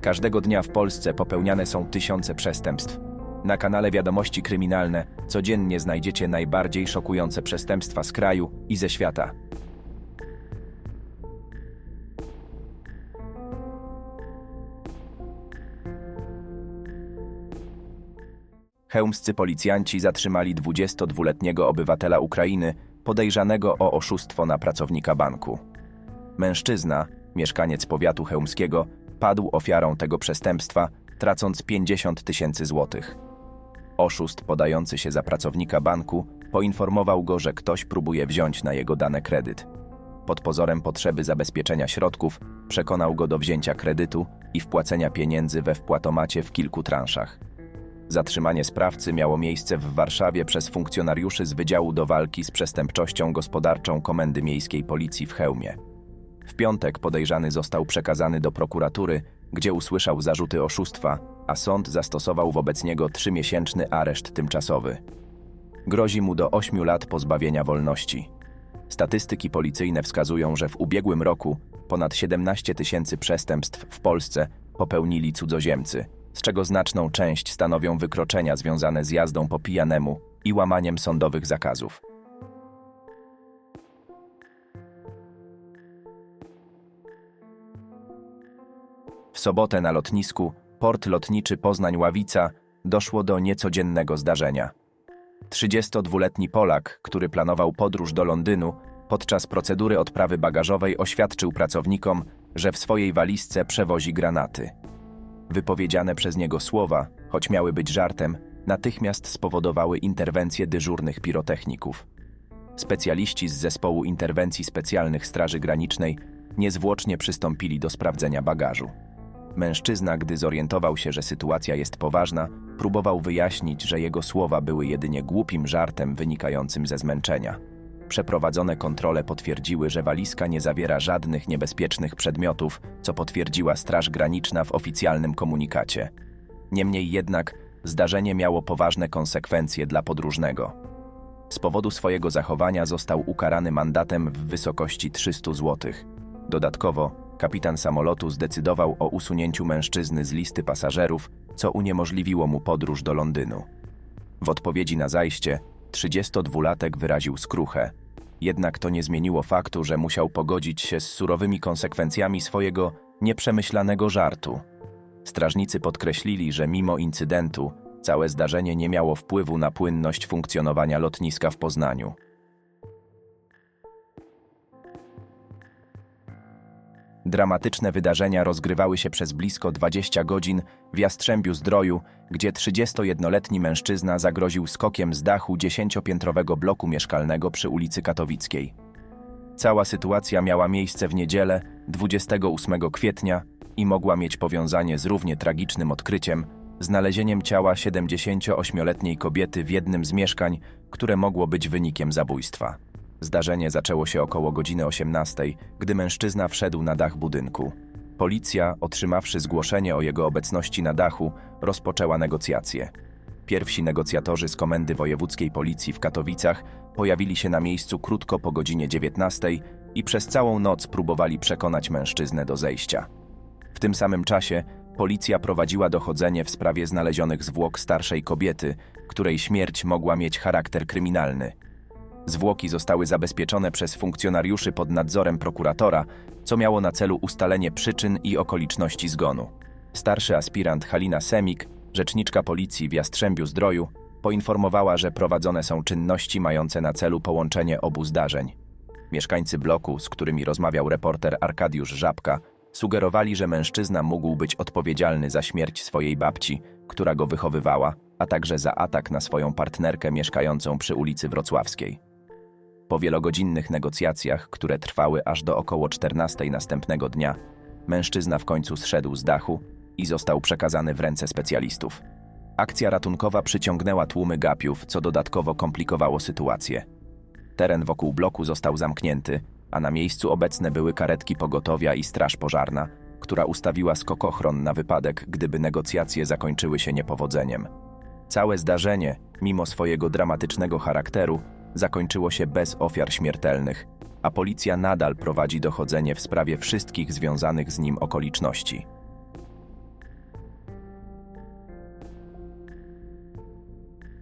Każdego dnia w Polsce popełniane są tysiące przestępstw. Na kanale Wiadomości Kryminalne codziennie znajdziecie najbardziej szokujące przestępstwa z kraju i ze świata. Chełmscy policjanci zatrzymali 22-letniego obywatela Ukrainy podejrzanego o oszustwo na pracownika banku. Mężczyzna, mieszkaniec powiatu chełmskiego, padł ofiarą tego przestępstwa, tracąc 50 tysięcy złotych. Oszust podający się za pracownika banku poinformował go, że ktoś próbuje wziąć na jego dane kredyt. Pod pozorem potrzeby zabezpieczenia środków przekonał go do wzięcia kredytu i wpłacenia pieniędzy we wpłatomacie w kilku transzach. Zatrzymanie sprawcy miało miejsce w Warszawie przez funkcjonariuszy z Wydziału do Walki z Przestępczością Gospodarczą Komendy Miejskiej Policji w Chełmie. W piątek podejrzany został przekazany do prokuratury, gdzie usłyszał zarzuty oszustwa, a sąd zastosował wobec niego trzymiesięczny areszt tymczasowy. Grozi mu do 8 lat pozbawienia wolności. Statystyki policyjne wskazują, że w ubiegłym roku ponad 17 tysięcy przestępstw w Polsce popełnili cudzoziemcy, z czego znaczną część stanowią wykroczenia związane z jazdą po pijanemu i łamaniem sądowych zakazów. Sobotę na lotnisku port lotniczy Poznań-Ławica doszło do niecodziennego zdarzenia. 32-letni Polak, który planował podróż do Londynu, podczas procedury odprawy bagażowej oświadczył pracownikom, że w swojej walizce przewozi granaty. Wypowiedziane przez niego słowa, choć miały być żartem, natychmiast spowodowały interwencję dyżurnych pirotechników. Specjaliści z zespołu interwencji specjalnych Straży Granicznej niezwłocznie przystąpili do sprawdzenia bagażu. Mężczyzna, gdy zorientował się, że sytuacja jest poważna, próbował wyjaśnić, że jego słowa były jedynie głupim żartem wynikającym ze zmęczenia. Przeprowadzone kontrole potwierdziły, że walizka nie zawiera żadnych niebezpiecznych przedmiotów, co potwierdziła Straż Graniczna w oficjalnym komunikacie. Niemniej jednak zdarzenie miało poważne konsekwencje dla podróżnego. Z powodu swojego zachowania został ukarany mandatem w wysokości 300 zł. Dodatkowo kapitan samolotu zdecydował o usunięciu mężczyzny z listy pasażerów, co uniemożliwiło mu podróż do Londynu. W odpowiedzi na zajście 32-latek wyraził skruchę. Jednak to nie zmieniło faktu, że musiał pogodzić się z surowymi konsekwencjami swojego nieprzemyślanego żartu. Strażnicy podkreślili, że mimo incydentu całe zdarzenie nie miało wpływu na płynność funkcjonowania lotniska w Poznaniu. Dramatyczne wydarzenia rozgrywały się przez blisko 20 godzin w Jastrzębiu Zdroju, gdzie 31-letni mężczyzna zagroził skokiem z dachu dziesięciopiętrowego bloku mieszkalnego przy ulicy Katowickiej. Cała sytuacja miała miejsce w niedzielę, 28 kwietnia i mogła mieć powiązanie z równie tragicznym odkryciem, znalezieniem ciała 78-letniej kobiety w jednym z mieszkań, które mogło być wynikiem zabójstwa. Zdarzenie zaczęło się około godziny 18, gdy mężczyzna wszedł na dach budynku. Policja, otrzymawszy zgłoszenie o jego obecności na dachu, rozpoczęła negocjacje. Pierwsi negocjatorzy z Komendy Wojewódzkiej Policji w Katowicach pojawili się na miejscu krótko po godzinie 19 i przez całą noc próbowali przekonać mężczyznę do zejścia. W tym samym czasie policja prowadziła dochodzenie w sprawie znalezionych zwłok starszej kobiety, której śmierć mogła mieć charakter kryminalny. Zwłoki zostały zabezpieczone przez funkcjonariuszy pod nadzorem prokuratora, co miało na celu ustalenie przyczyn i okoliczności zgonu. Starszy aspirant Halina Semik, rzeczniczka policji w Jastrzębiu Zdroju, poinformowała, że prowadzone są czynności mające na celu połączenie obu zdarzeń. Mieszkańcy bloku, z którymi rozmawiał reporter Arkadiusz Żabka, sugerowali, że mężczyzna mógł być odpowiedzialny za śmierć swojej babci, która go wychowywała, a także za atak na swoją partnerkę mieszkającą przy ulicy Wrocławskiej. Po wielogodzinnych negocjacjach, które trwały aż do około 14 następnego dnia, mężczyzna w końcu zszedł z dachu i został przekazany w ręce specjalistów. Akcja ratunkowa przyciągnęła tłumy gapiów, co dodatkowo komplikowało sytuację. Teren wokół bloku został zamknięty, a na miejscu obecne były karetki pogotowia i straż pożarna, która ustawiła skokochron na wypadek, gdyby negocjacje zakończyły się niepowodzeniem. Całe zdarzenie, mimo swojego dramatycznego charakteru, zakończyło się bez ofiar śmiertelnych, a policja nadal prowadzi dochodzenie w sprawie wszystkich związanych z nim okoliczności.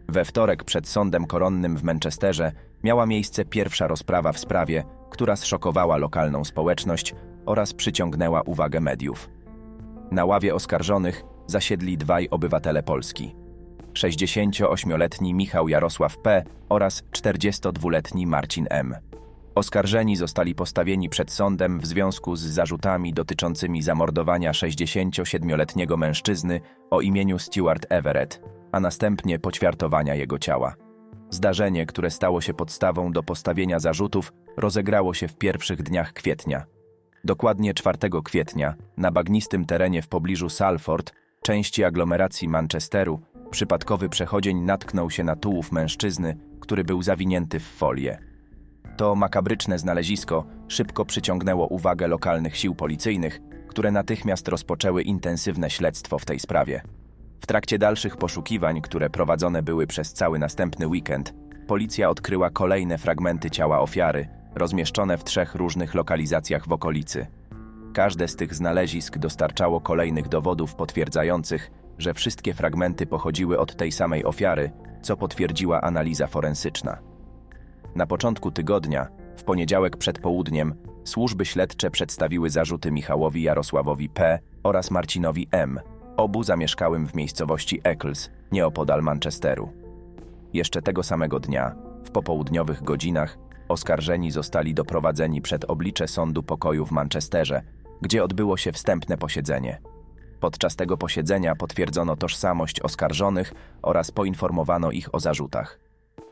We wtorek przed sądem koronnym w Manchesterze miała miejsce pierwsza rozprawa w sprawie, która zszokowała lokalną społeczność oraz przyciągnęła uwagę mediów. Na ławie oskarżonych zasiedli dwaj obywatele Polski. 68-letni Michał Jarosław P. oraz 42-letni Marcin M. Oskarżeni zostali postawieni przed sądem w związku z zarzutami dotyczącymi zamordowania 67-letniego mężczyzny o imieniu Stuart Everett, a następnie poćwiartowania jego ciała. Zdarzenie, które stało się podstawą do postawienia zarzutów, rozegrało się w pierwszych dniach kwietnia. Dokładnie 4 kwietnia, na bagnistym terenie w pobliżu Salford, części aglomeracji Manchesteru, przypadkowy przechodzień natknął się na tułów mężczyzny, który był zawinięty w folię. To makabryczne znalezisko szybko przyciągnęło uwagę lokalnych sił policyjnych, które natychmiast rozpoczęły intensywne śledztwo w tej sprawie. W trakcie dalszych poszukiwań, które prowadzone były przez cały następny weekend, policja odkryła kolejne fragmenty ciała ofiary, rozmieszczone w trzech różnych lokalizacjach w okolicy. Każde z tych znalezisk dostarczało kolejnych dowodów potwierdzających, że wszystkie fragmenty pochodziły od tej samej ofiary, co potwierdziła analiza forensyczna. Na początku tygodnia, w poniedziałek przed południem, służby śledcze przedstawiły zarzuty Michałowi Jarosławowi P. oraz Marcinowi M., obu zamieszkałym w miejscowości Eccles, nieopodal Manchesteru. Jeszcze tego samego dnia, w popołudniowych godzinach, oskarżeni zostali doprowadzeni przed oblicze sądu pokoju w Manchesterze, gdzie odbyło się wstępne posiedzenie. Podczas tego posiedzenia potwierdzono tożsamość oskarżonych oraz poinformowano ich o zarzutach.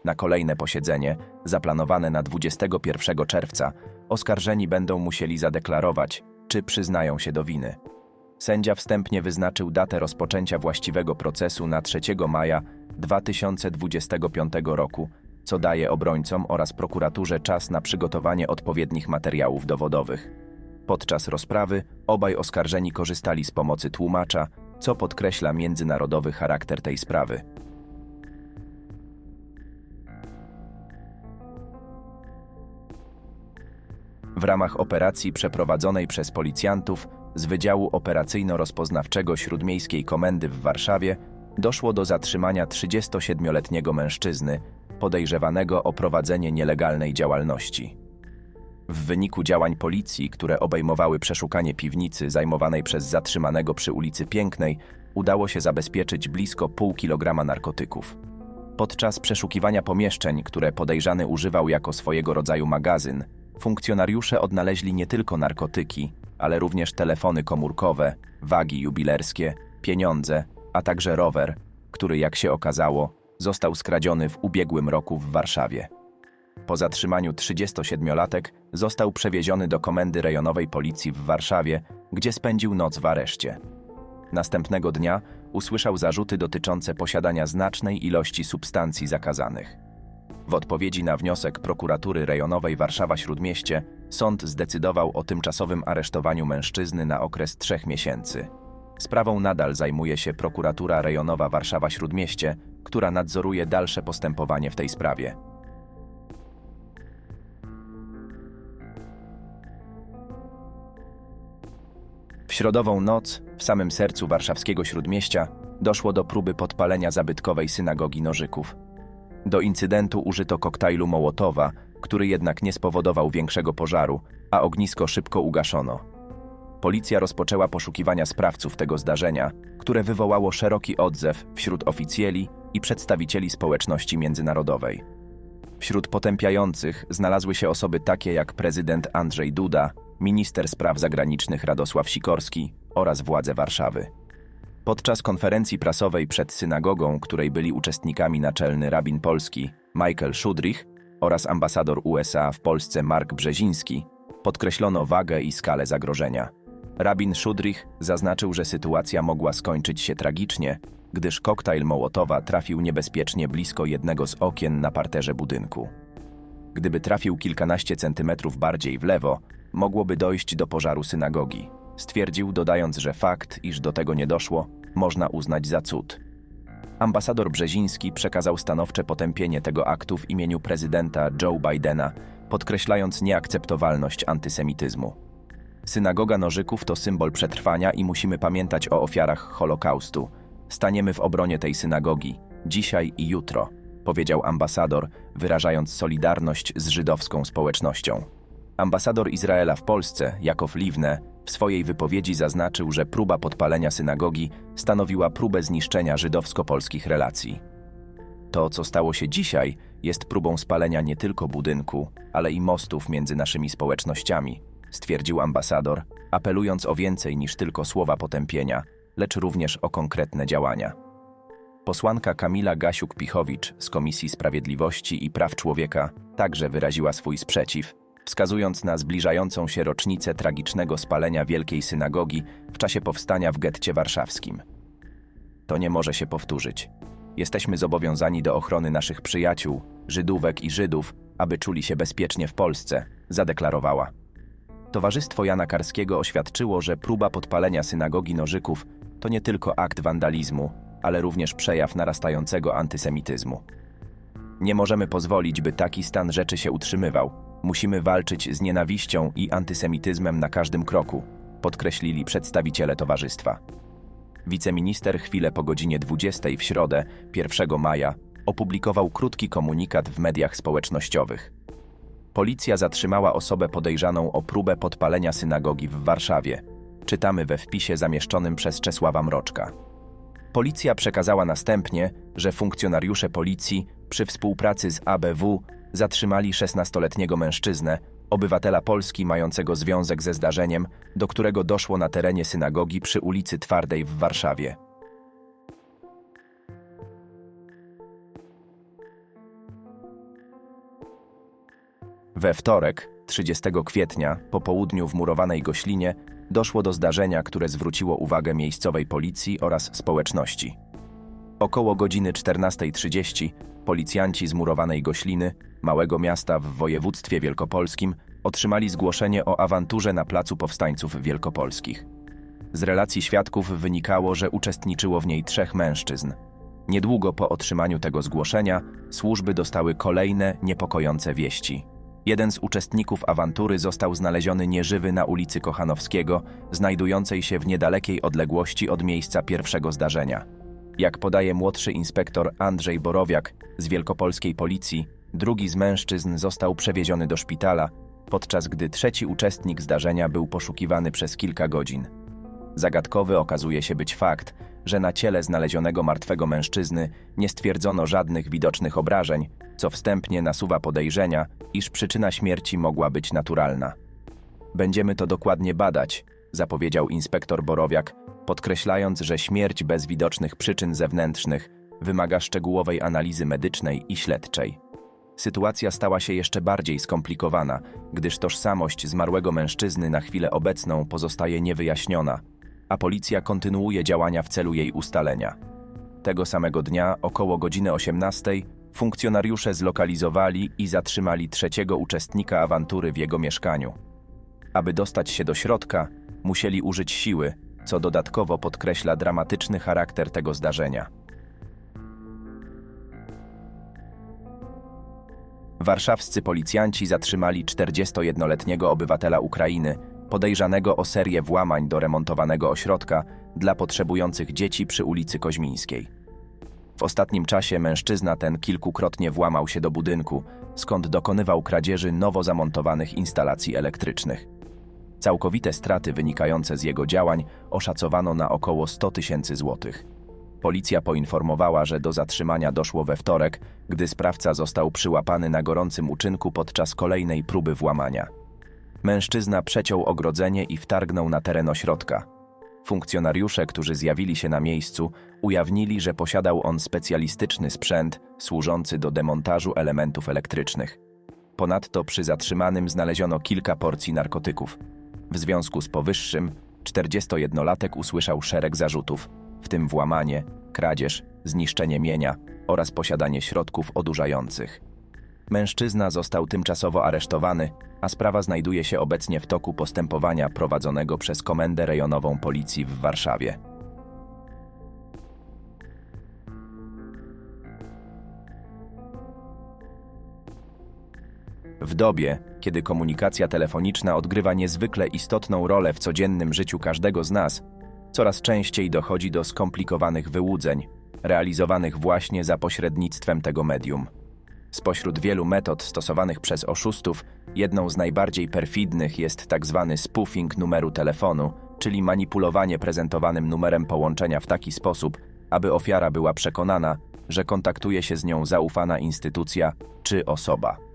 Na kolejne posiedzenie, zaplanowane na 21 czerwca, oskarżeni będą musieli zadeklarować, czy przyznają się do winy. Sędzia wstępnie wyznaczył datę rozpoczęcia właściwego procesu na 3 maja 2025 roku, co daje obrońcom oraz prokuraturze czas na przygotowanie odpowiednich materiałów dowodowych. Podczas rozprawy obaj oskarżeni korzystali z pomocy tłumacza, co podkreśla międzynarodowy charakter tej sprawy. W ramach operacji przeprowadzonej przez policjantów z Wydziału Operacyjno-Rozpoznawczego Śródmiejskiej Komendy w Warszawie doszło do zatrzymania 37-letniego mężczyzny podejrzewanego o prowadzenie nielegalnej działalności. W wyniku działań policji, które obejmowały przeszukanie piwnicy zajmowanej przez zatrzymanego przy ulicy Pięknej, udało się zabezpieczyć blisko pół kilograma narkotyków. Podczas przeszukiwania pomieszczeń, które podejrzany używał jako swojego rodzaju magazyn, funkcjonariusze odnaleźli nie tylko narkotyki, ale również telefony komórkowe, wagi jubilerskie, pieniądze, a także rower, który, jak się okazało, został skradziony w ubiegłym roku w Warszawie. Po zatrzymaniu 37-latek został przewieziony do komendy rejonowej policji w Warszawie, gdzie spędził noc w areszcie. Następnego dnia usłyszał zarzuty dotyczące posiadania znacznej ilości substancji zakazanych. W odpowiedzi na wniosek prokuratury rejonowej Warszawa-Śródmieście sąd zdecydował o tymczasowym aresztowaniu mężczyzny na okres trzech miesięcy. Sprawą nadal zajmuje się prokuratura rejonowa Warszawa-Śródmieście, która nadzoruje dalsze postępowanie w tej sprawie. Środową noc, w samym sercu warszawskiego śródmieścia, doszło do próby podpalenia zabytkowej synagogi Nożyków. Do incydentu użyto koktajlu Mołotowa, który jednak nie spowodował większego pożaru, a ognisko szybko ugaszono. Policja rozpoczęła poszukiwania sprawców tego zdarzenia, które wywołało szeroki odzew wśród oficjeli i przedstawicieli społeczności międzynarodowej. Wśród potępiających znalazły się osoby takie jak prezydent Andrzej Duda, minister spraw zagranicznych Radosław Sikorski oraz władze Warszawy. Podczas konferencji prasowej przed synagogą, której byli uczestnikami naczelny rabin Polski Michael Szudrich oraz ambasador USA w Polsce Mark Brzeziński, podkreślono wagę i skalę zagrożenia. Rabin Szudrich zaznaczył, że sytuacja mogła skończyć się tragicznie, gdyż koktajl Mołotowa trafił niebezpiecznie blisko jednego z okien na parterze budynku. Gdyby trafił kilkanaście centymetrów bardziej w lewo, mogłoby dojść do pożaru synagogi. Stwierdził, dodając, że fakt, iż do tego nie doszło, można uznać za cud. Ambasador Brzeziński przekazał stanowcze potępienie tego aktu w imieniu prezydenta Joe Bidena, podkreślając nieakceptowalność antysemityzmu. Synagoga Nożyków to symbol przetrwania i musimy pamiętać o ofiarach Holokaustu. Staniemy w obronie tej synagogi, dzisiaj i jutro, powiedział ambasador, wyrażając solidarność z żydowską społecznością. Ambasador Izraela w Polsce, Jakow Liwne, w swojej wypowiedzi zaznaczył, że próba podpalenia synagogi stanowiła próbę zniszczenia żydowsko-polskich relacji. To, co stało się dzisiaj, jest próbą spalenia nie tylko budynku, ale i mostów między naszymi społecznościami, stwierdził ambasador, apelując o więcej niż tylko słowa potępienia, lecz również o konkretne działania. Posłanka Kamila Gasiuk-Pichowicz z Komisji Sprawiedliwości i Praw Człowieka także wyraziła swój sprzeciw, wskazując na zbliżającą się rocznicę tragicznego spalenia Wielkiej Synagogi w czasie powstania w getcie warszawskim. To nie może się powtórzyć. Jesteśmy zobowiązani do ochrony naszych przyjaciół, Żydówek i Żydów, aby czuli się bezpiecznie w Polsce, zadeklarowała. Towarzystwo Jana Karskiego oświadczyło, że próba podpalenia synagogi Nożyków to nie tylko akt wandalizmu, ale również przejaw narastającego antysemityzmu. Nie możemy pozwolić, by taki stan rzeczy się utrzymywał. Musimy walczyć z nienawiścią i antysemityzmem na każdym kroku, podkreślili przedstawiciele towarzystwa. Wiceminister chwilę po godzinie 20 w środę, 1 maja, opublikował krótki komunikat w mediach społecznościowych. Policja zatrzymała osobę podejrzaną o próbę podpalenia synagogi w Warszawie. Czytamy we wpisie zamieszczonym przez Czesława Mroczka. Policja przekazała następnie, że funkcjonariusze policji przy współpracy z ABW zatrzymali 16-letniego mężczyznę, obywatela Polski mającego związek ze zdarzeniem, do którego doszło na terenie synagogi przy ulicy Twardej w Warszawie. We wtorek, 30 kwietnia, po południu w murowanej Goślinie, doszło do zdarzenia, które zwróciło uwagę miejscowej policji oraz społeczności. Około godziny 14.30 policjanci z murowanej Gośliny, małego miasta w województwie wielkopolskim, otrzymali zgłoszenie o awanturze na Placu Powstańców Wielkopolskich. Z relacji świadków wynikało, że uczestniczyło w niej trzech mężczyzn. Niedługo po otrzymaniu tego zgłoszenia służby dostały kolejne niepokojące wieści. Jeden z uczestników awantury został znaleziony nieżywy na ulicy Kochanowskiego, znajdującej się w niedalekiej odległości od miejsca pierwszego zdarzenia. Jak podaje młodszy inspektor Andrzej Borowiak z wielkopolskiej policji, drugi z mężczyzn został przewieziony do szpitala, podczas gdy trzeci uczestnik zdarzenia był poszukiwany przez kilka godzin. Zagadkowy okazuje się być fakt, że na ciele znalezionego martwego mężczyzny nie stwierdzono żadnych widocznych obrażeń, co wstępnie nasuwa podejrzenia, iż przyczyna śmierci mogła być naturalna. Będziemy to dokładnie badać, zapowiedział inspektor Borowiak, podkreślając, że śmierć bez widocznych przyczyn zewnętrznych wymaga szczegółowej analizy medycznej i śledczej. Sytuacja stała się jeszcze bardziej skomplikowana, gdyż tożsamość zmarłego mężczyzny na chwilę obecną pozostaje niewyjaśniona, a policja kontynuuje działania w celu jej ustalenia. Tego samego dnia, około godziny 18, funkcjonariusze zlokalizowali i zatrzymali trzeciego uczestnika awantury w jego mieszkaniu. Aby dostać się do środka, musieli użyć siły, co dodatkowo podkreśla dramatyczny charakter tego zdarzenia. Warszawscy policjanci zatrzymali 41-letniego obywatela Ukrainy, podejrzanego o serię włamań do remontowanego ośrodka dla potrzebujących dzieci przy ulicy Koźmińskiej. W ostatnim czasie mężczyzna ten kilkukrotnie włamał się do budynku, skąd dokonywał kradzieży nowo zamontowanych instalacji elektrycznych. Całkowite straty wynikające z jego działań oszacowano na około 100 tysięcy złotych. Policja poinformowała, że do zatrzymania doszło we wtorek, gdy sprawca został przyłapany na gorącym uczynku podczas kolejnej próby włamania. Mężczyzna przeciął ogrodzenie i wtargnął na teren ośrodka. Funkcjonariusze, którzy zjawili się na miejscu, ujawnili, że posiadał on specjalistyczny sprzęt służący do demontażu elementów elektrycznych. Ponadto przy zatrzymanym znaleziono kilka porcji narkotyków. W związku z powyższym 41-latek usłyszał szereg zarzutów, w tym włamanie, kradzież, zniszczenie mienia oraz posiadanie środków odurzających. Mężczyzna został tymczasowo aresztowany, a sprawa znajduje się obecnie w toku postępowania prowadzonego przez Komendę Rejonową Policji w Warszawie. W dobie, kiedy komunikacja telefoniczna odgrywa niezwykle istotną rolę w codziennym życiu każdego z nas, coraz częściej dochodzi do skomplikowanych wyłudzeń, realizowanych właśnie za pośrednictwem tego medium. Spośród wielu metod stosowanych przez oszustów, jedną z najbardziej perfidnych jest tzw. spoofing numeru telefonu, czyli manipulowanie prezentowanym numerem połączenia w taki sposób, aby ofiara była przekonana, że kontaktuje się z nią zaufana instytucja czy osoba.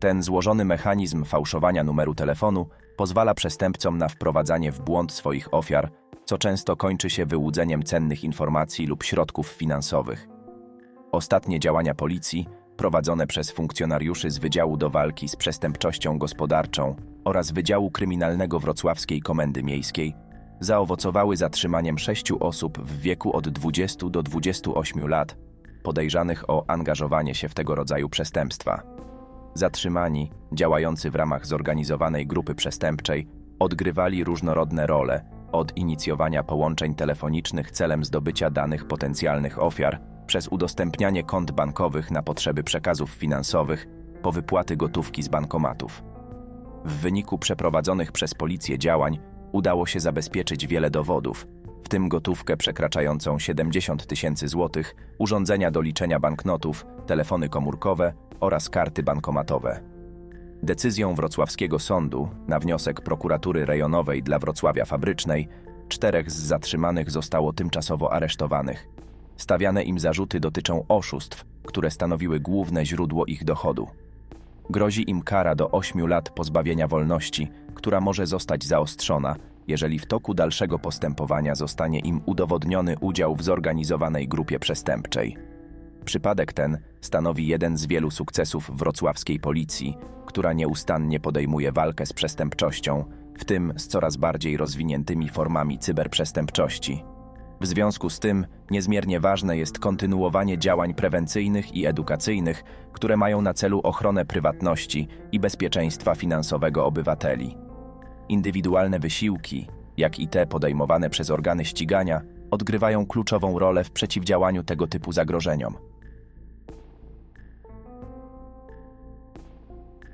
Ten złożony mechanizm fałszowania numeru telefonu pozwala przestępcom na wprowadzanie w błąd swoich ofiar, co często kończy się wyłudzeniem cennych informacji lub środków finansowych. Ostatnie działania policji, prowadzone przez funkcjonariuszy z Wydziału do Walki z Przestępczością Gospodarczą oraz Wydziału Kryminalnego Wrocławskiej Komendy Miejskiej, zaowocowały zatrzymaniem sześciu osób w wieku od 20 do 28 lat, podejrzanych o angażowanie się w tego rodzaju przestępstwa. Zatrzymani, działający w ramach zorganizowanej grupy przestępczej, odgrywali różnorodne role, od inicjowania połączeń telefonicznych celem zdobycia danych potencjalnych ofiar, przez udostępnianie kont bankowych na potrzeby przekazów finansowych, po wypłaty gotówki z bankomatów. W wyniku przeprowadzonych przez policję działań udało się zabezpieczyć wiele dowodów, w tym gotówkę przekraczającą 70 tysięcy złotych, urządzenia do liczenia banknotów, telefony komórkowe oraz karty bankomatowe. Decyzją wrocławskiego sądu, na wniosek prokuratury rejonowej dla Wrocławia Fabrycznej, czterech z zatrzymanych zostało tymczasowo aresztowanych. Stawiane im zarzuty dotyczą oszustw, które stanowiły główne źródło ich dochodu. Grozi im kara do 8 lat pozbawienia wolności, która może zostać zaostrzona, jeżeli w toku dalszego postępowania zostanie im udowodniony udział w zorganizowanej grupie przestępczej. Przypadek ten stanowi jeden z wielu sukcesów wrocławskiej policji, która nieustannie podejmuje walkę z przestępczością, w tym z coraz bardziej rozwiniętymi formami cyberprzestępczości. W związku z tym niezmiernie ważne jest kontynuowanie działań prewencyjnych i edukacyjnych, które mają na celu ochronę prywatności i bezpieczeństwa finansowego obywateli. Indywidualne wysiłki, jak i te podejmowane przez organy ścigania, odgrywają kluczową rolę w przeciwdziałaniu tego typu zagrożeniom.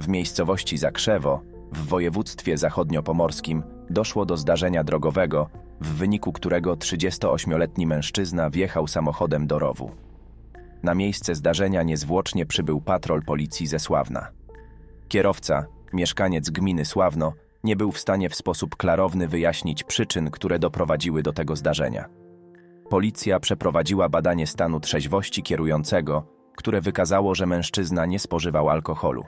W miejscowości Zakrzewo, w województwie zachodniopomorskim, doszło do zdarzenia drogowego, w wyniku którego 38-letni mężczyzna wjechał samochodem do rowu. Na miejsce zdarzenia niezwłocznie przybył patrol policji ze Sławna. Kierowca, mieszkaniec gminy Sławno, nie był w stanie w sposób klarowny wyjaśnić przyczyn, które doprowadziły do tego zdarzenia. Policja przeprowadziła badanie stanu trzeźwości kierującego, które wykazało, że mężczyzna nie spożywał alkoholu.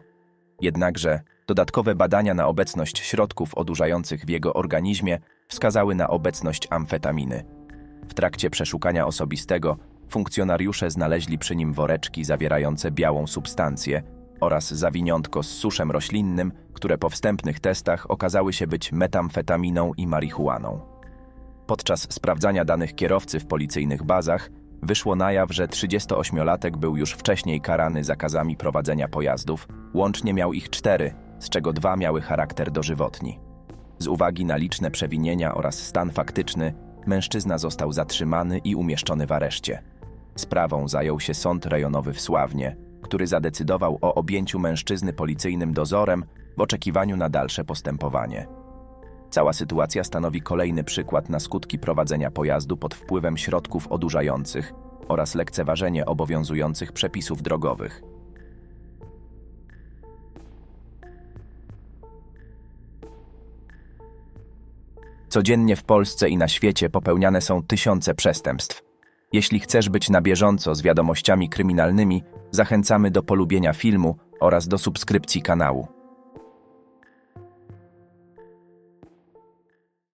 Jednakże dodatkowe badania na obecność środków odurzających w jego organizmie wskazały na obecność amfetaminy. W trakcie przeszukania osobistego funkcjonariusze znaleźli przy nim woreczki zawierające białą substancję oraz zawiniątko z suszem roślinnym, które po wstępnych testach okazały się być metamfetaminą i marihuaną. Podczas sprawdzania danych kierowcy w policyjnych bazach wyszło na jaw, że 38-latek był już wcześniej karany zakazami prowadzenia pojazdów, łącznie miał ich cztery, z czego dwa miały charakter dożywotni. Z uwagi na liczne przewinienia oraz stan faktyczny, mężczyzna został zatrzymany i umieszczony w areszcie. Sprawą zajął się sąd rejonowy w Sławnie, który zadecydował o objęciu mężczyzny policyjnym dozorem w oczekiwaniu na dalsze postępowanie. Cała sytuacja stanowi kolejny przykład na skutki prowadzenia pojazdu pod wpływem środków odurzających oraz lekceważenie obowiązujących przepisów drogowych. Codziennie w Polsce i na świecie popełniane są tysiące przestępstw. Jeśli chcesz być na bieżąco z wiadomościami kryminalnymi, zachęcamy do polubienia filmu oraz do subskrypcji kanału.